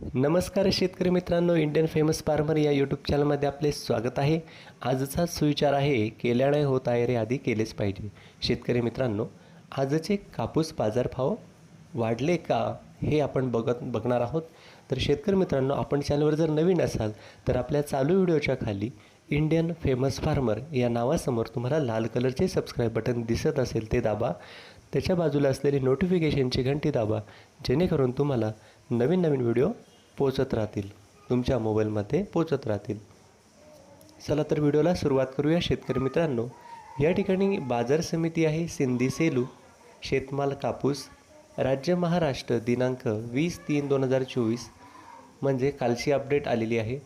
नमस्कार शेतकरी मित्रांनो इंडियन फेमस फार्मर या यूट्यूब चॅनलमध्ये आपले स्वागत आहे. आजचा सुविचार आहे केल्याने होत आहे रे आधी केलेच पाहिजे. शेतकरी मित्रांनो आजचे कापूस बाजारभाव वाढले का हे आपण बघत बघणार आहोत. तर शेतकरी मित्रांनो आपण चॅनलवर जर नवीन असाल तर आपल्या चालू व्हिडिओच्या खाली इंडियन फेमस फार्मर या नावासमोर तुम्हाला लाल कलरचे सबस्क्राईब बटन दिसत असेल ते दाबा. त्याच्या बाजूला असलेली नोटिफिकेशनची घंटी दाबा जेणेकरून तुम्हाला नवीन नवीन व्हिडिओ पोचत राहतील. तुमच्या मोबाईलमध्ये पोचत राहतील. चला तर व्हिडिओला सुरुवात करूया शेतकरी मित्रांनो. या ठिकाणी बाजार समिती आहे सिंधी सेलू. शेतमाल कापूस राज्य महाराष्ट्र दिनांक वीस तीन दोन हजार चोवीस. म्हणजे कालची अपडेट आलेली आहे.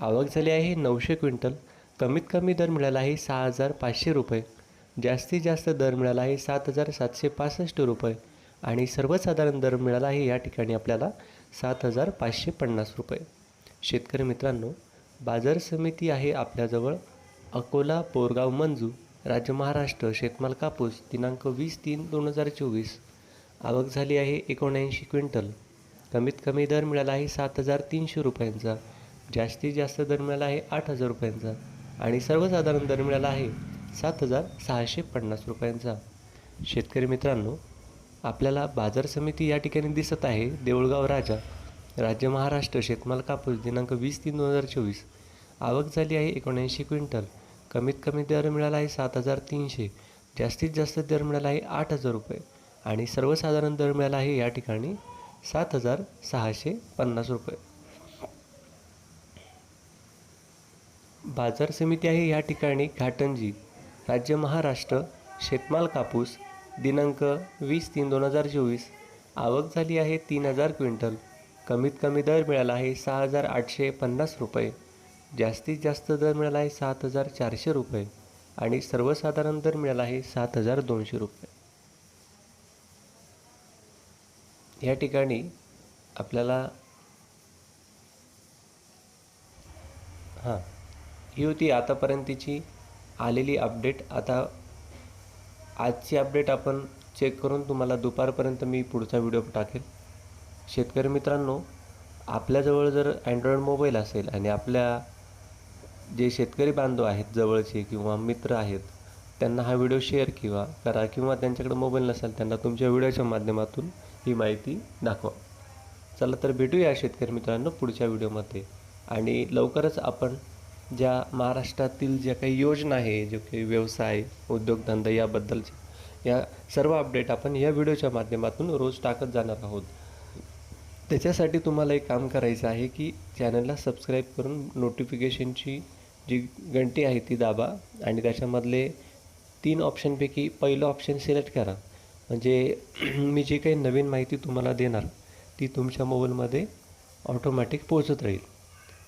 आवक झाली आहे नऊशे क्विंटल. कमीत कमी दर मिळाला आहे सहा हजार पाचशे रुपये. जास्तीत जास्त दर मिळाला आहे सात हजार सातशे पासष्ट रुपये आणि सर्वसाधारण दर मिळाला आहे या ठिकाणी आपल्याला सात हजार पाचशे पन्नास रुपये. शेतकरी मित्रांनो बाजार समिती आहे आपल्याजवळ. अकोला पोरगाव मंजू राज्य महाराष्ट्र शेतमाल कापूस दिनांक वीस तीन दोन हजार चोवीस. आवक झाली आहे एकोणऐंशी क्विंटल. कमीत कमी दर मिळाला आहे सात हजार तीनशे रुपयांचा. जास्तीत जास्त दर मिळाला आहे आठ हजार रुपयांचा. आणि सर्वसाधारण दर मिळाला आहे सात हजार सहाशे पन्नास रुपयांचा. शेतकरी मित्रांनो आपल्याला बाजार समिती या ठिकाणी दिसत आहे देऊळगाव राजा. राज्य महाराष्ट्र शेतमाल कापूस दिनांक वीस तीन दोन हजार चोवीस. आवक झाली आहे एकोणऐंशी क्विंटल. कमीत कमी दर मिळाला आहे सात हजार तीनशे. जास्तीत जास्त दर मिळाला आहे आठ हजार रुपये. आणि सर्वसाधारण दर मिळाला आहे या ठिकाणी सात हजार सहाशे पन्नास रुपये. बाजार समिती आहे या ठिकाणी घाटंजी. राज्य महाराष्ट्र शेतमाल कापूस दिनांक वीस तीन दोन हजार चोवीस. आवक झाली आहे तीन हजार क्विंटल. कमीत कमी दर मिळाला आहे सहा हजार आठशे पन्नास रुपये. जास्तीत जास्त दर मिळाला आहे सात हजार चारशे रुपये. आणि सर्वसाधारण दर मिळाला आहे सात हजार दोनशे रुपये. या ठिकाणी आपल्याला हां ही होती आतापर्यंतची आलेली अपडेट आता आजची अपडेट आपण चेक करून तुम्हाला दुपारपर्यंत मी पुढचा व्हिडिओ टाकेल. शेतकरी मित्रांनो आपल्याजवळ जर अँड्रॉईड मोबाईल असेल आणि आपल्या जे शेतकरी बांधव आहेत जवळचे किंवा मित्र आहेत त्यांना हा व्हिडिओ शेअर किंवा करा किंवा त्यांच्याकडे मोबाईल नसेल त्यांना तुमच्या व्हिडिओच्या माध्यमातून ही माहिती दाखवा. चला तर भेटूया शेतकरी मित्रांनो पुढच्या व्हिडिओमध्ये आणि लवकरच आपण ज्या महाराष्ट्रातील ज्या काही योजना आहे जो काही व्यवसाय उद्योगधंदा याबद्दलच्या या सर्व अपडेट आपण या व्हिडिओच्या माध्यमातून रोज टाकत जाणार आहोत. त्याच्यासाठी तुम्हाला एक काम करायचं आहे की चॅनलला सबस्क्राईब करून नोटिफिकेशनची जी घंटी आहे ती दाबा आणि त्याच्यामधले तीन ऑप्शनपैकी पहिलं ऑप्शन सिलेक्ट करा. म्हणजे मी जी काही नवीन माहिती तुम्हाला देणार ती तुमच्या मोबाईलमध्ये ऑटोमॅटिक पोचत राहील.